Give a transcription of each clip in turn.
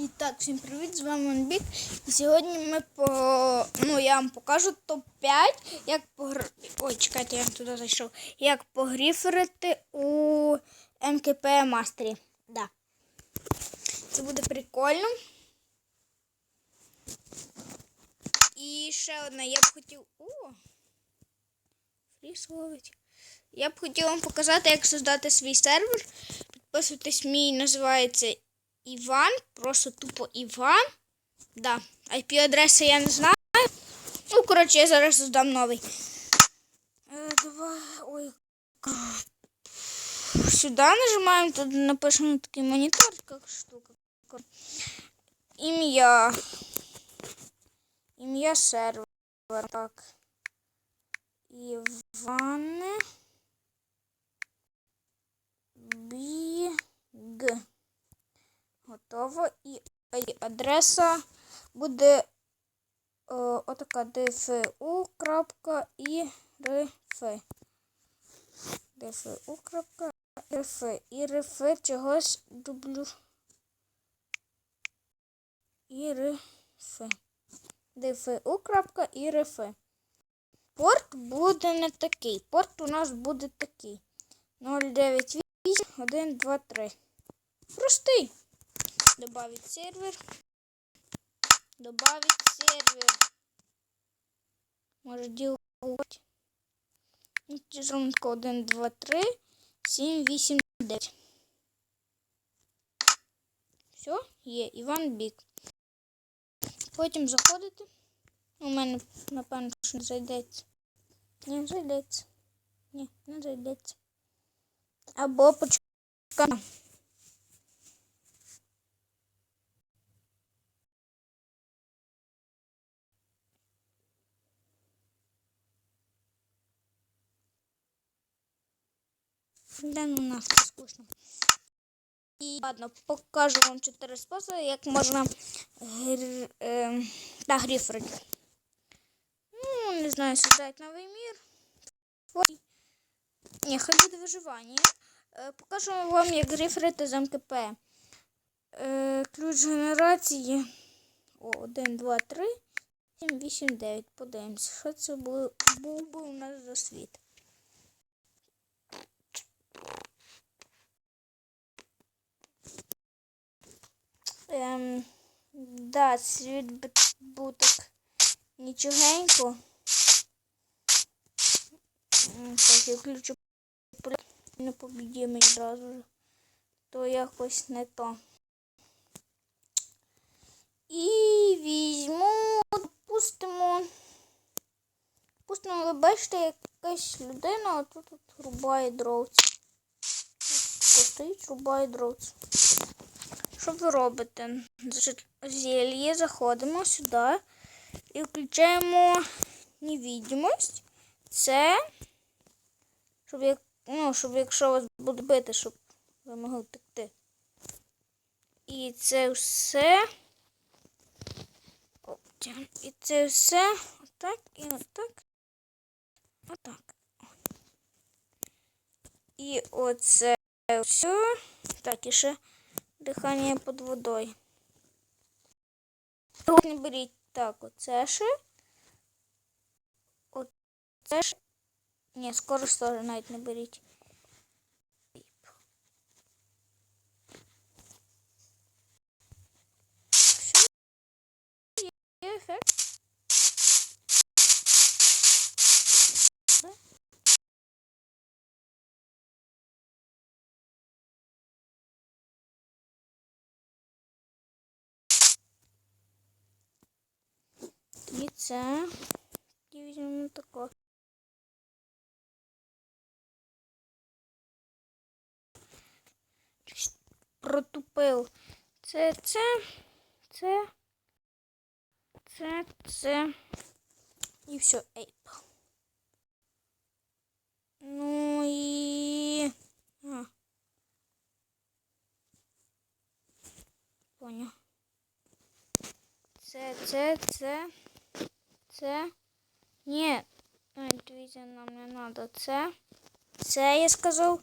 І так, всім привіт, з вами Монбік. І сьогодні ми по. Ну, я вам покажу топ-5, як погр... Ой, чекайте, я туди зайшов. Як погріферити у МКП Мастері. Да. Це буде прикольно. І ще одне, я б хотів. О! Фріс ловить. Я б хотів вам показати, як создати свій сервер. Підписуйтесь, мій називається Іван. Просто тупо Іван. Да. IP-адреси я не знаю. Ну, коротше, я зараз создам новий. Е, давай. Ой. Сюди нажимаємо, тут напишемо такий монітор, така штука. Ім'я. Ім'я сервера. Так. Іване. Біг. Готово. І і адреса буде о, отака dfu.irf. dfu.irf. Ірф чогось дублю. Ірф. dfu.irf. Порт буде не такий. Порт у нас буде такий. 098 1, 2, 3. Простий. Добавить сервер. Добавить сервер. Може делать. Тяжеленько 1, 2, 3, 7, 8, 9. Все, є Іван Бік. Потім заходите. У мене, напевно, що не зайдеться. Не зайдеться. Ні, не зайдеться. Або почекаємо. Да ну нафиг скучно. І ладно, покажу вам чотири способи, як можна гр... е... та гріфрити. Ну, не знаю, создать новий мір. Ні, хай буде виживання. Е, покажу вам, як гріфрити з МКП. Е, ключ генерації. О, 1, 2, 3, 7, 8, 9. Подивимось, що це був, був би у нас за світ. Ем, да, світ був так нічогенько. Так, я включу поле- непобідімий одразу. То якось не то. І візьму, допустимо. Допустимо, ви бачите, якась людина отут от рубає дровці. Стоїть, рубає дровці. Що ви робите? Зелье, заходимо сюди і включаємо невидимость. Це, щоб, як, ну, щоб якщо вас буде бити, щоб ви могли втекти. І це все. І це все отак і отак. Отак. І оце все. Так, і ще дихання під водою. Не беріть так, оце ще. Оце ще. Ні, скорость теж навіть не беріть. Все. Є ефект. Це. І візьмемо тако. Протупив. Це, це, це, це, це. І все, ейп. Ну і. А. Поняв. Це, це, це. Це. Ні. Дивіться, нам не треба. Це. Це я сказав.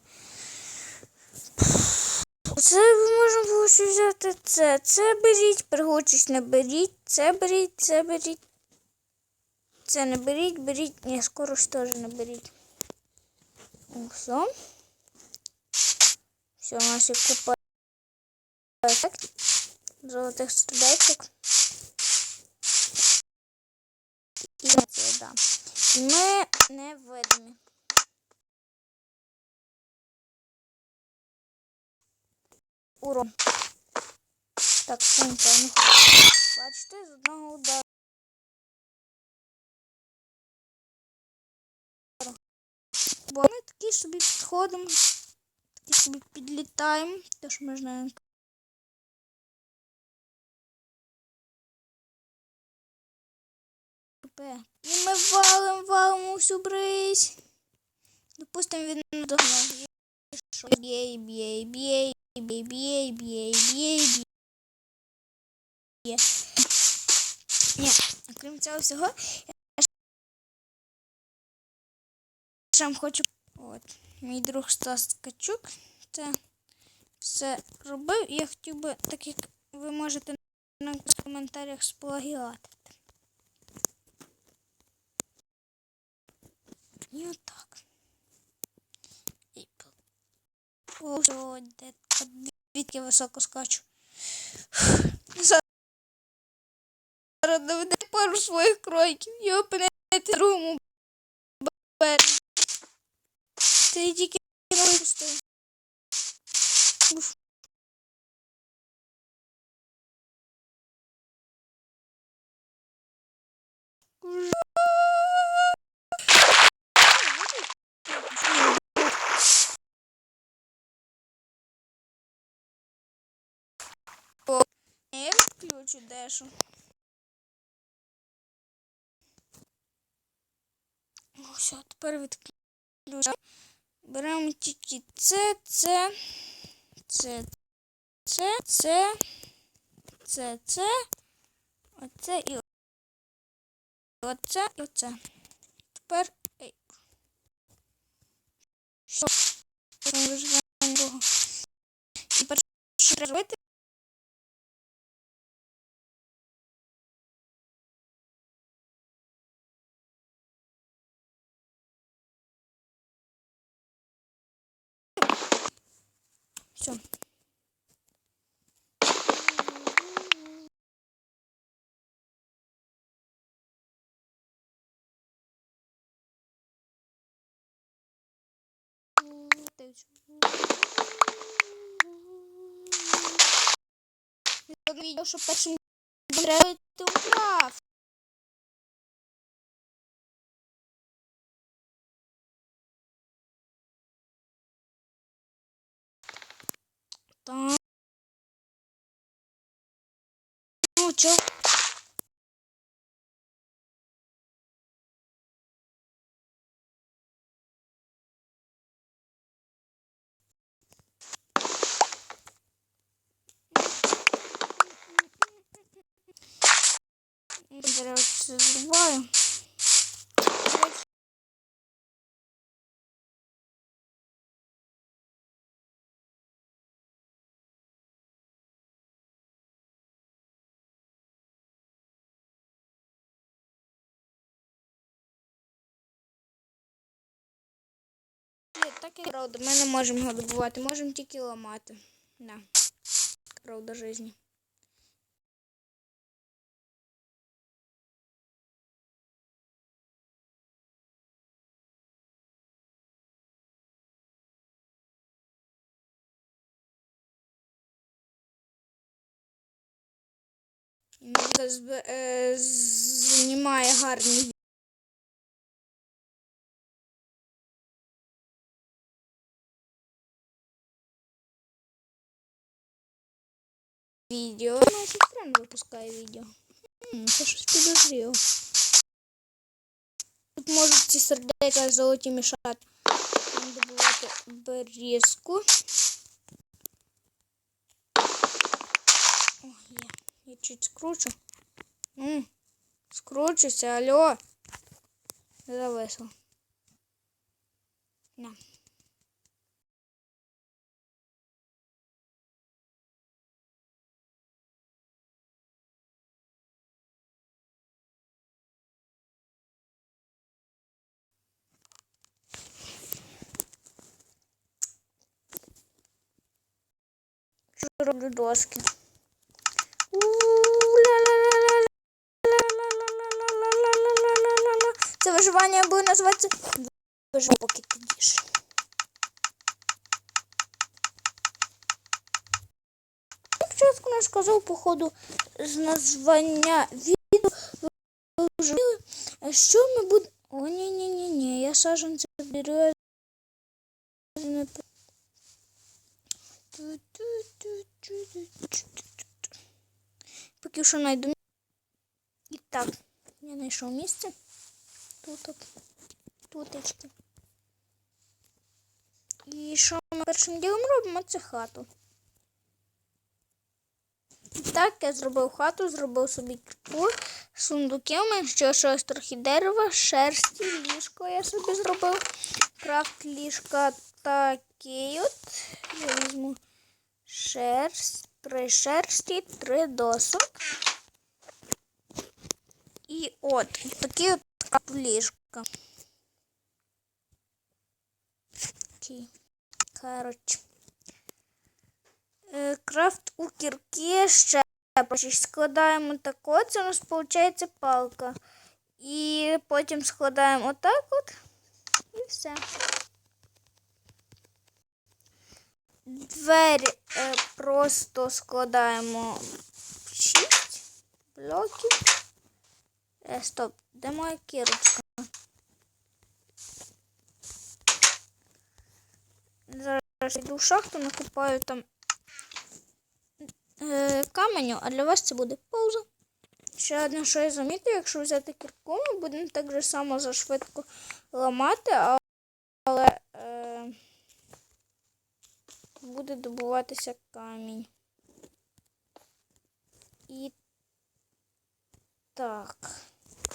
Це можна було ще взяти це, це беріть, пригочись не беріть, це беріть, це беріть. Це не беріть, беріть. Ні, скоро ж теж не беріть. Все. Все, у нас є купа. Золотих сердечок. Це, да. І ми невидимі. Урон. Так, певно. Бачите, з одного удару. Бо ми такі собі підходимо, такі собі підлітаємо, тож можна. І ми валим, валимо всю бризь. Допустимо, він не догнав. Б'є, б'є, б'є, б'є, б'є, б'є, б'є, б'є. Ні, окрім цього всього, ще вам хочу. От, мій друг Стас Ткачук це все робив. Я хотів би, так як ви можете на коментарях сплагіати. І отак. І по- О, де звідки високо скачу. Зараз доведе пару своїх кроків і опинити другому березі. Тільки Я включу дешу. О, все, тепер відключу. Беремо тільки це, це, це, це, це, це, це, оце і оце і оце. Тепер ей. Що? Виживаємо Бога. І перше, що треба зробити, Все. Видел, что першим треба ти украв. Так. Ну, чё? Зараз Так і правда, ми не можемо його добувати, можемо тільки ламати. Да. Правда жизни. Е, знімає гарні відео. Ну, сестра не випускає відео. М, Це щось підозріло. Тут можуть ці сердечка золоті мішати. Будемо добувати берізку. О, є. Я чуть скручу. Ну, скручуся, алло. Зависло. На. роблю доски. Це виживання буде називатися Виживання, поки підійш. Спочатку я сказав, походу, з названня відео вижили, що ми будемо... О, ні-ні-ні-ні, я саженці беру. Поки що знайду. І так, я знайшов місце. Тут от. Тутечки. І що ми першим ділом робимо? Це хату. І так, я зробив хату, зробив собі кірку, сундуки. У мене ще щось трохи дерева, шерсті, ліжко я собі зробив. Крафт ліжка такий от. Я візьму шерсть, три шерсті, три досок. І от такі от крафт ліжка. Коротше. Е, Крафт у кірки ще складаємо тако, це у нас виходить палка. І потім складаємо отак от і все. Двері е, просто складаємо в 6 блоків. Е, стоп, де моя кірочка? Зараз йду в шахту, накопаю там е, каменю, а для вас це буде пауза. Ще одне, що я замітив, якщо взяти кірку, ми будемо так же само зашвидко ламати, а- але е, буде камінь. І так,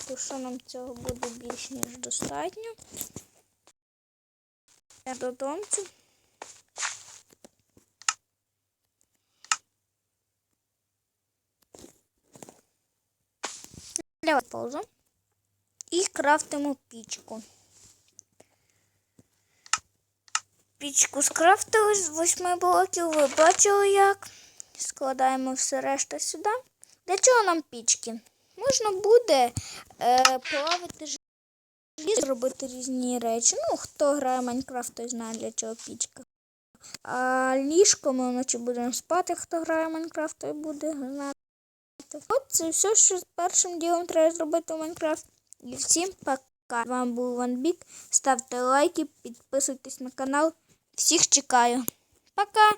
то що нам цього буде більш ніж достатньо. Я додому. Для паузу. І крафтимо пічку. Пічку скрафтили з восьми блоків. Ви бачили як. Складаємо все решта сюди. Для чого нам пічки? Можна буде е, плавити желізо, робити різні речі. Ну, хто грає в Майнкрафт, той знає для чого пічка. А ліжко ми вночі будемо спати, хто грає в Майнкрафт, той буде знати. От це все, що першим ділом треба зробити в Майнкрафт. І всім пока. З вами був Ванбік. Ставте лайки, підписуйтесь на канал. Всіх чекаю. Пока!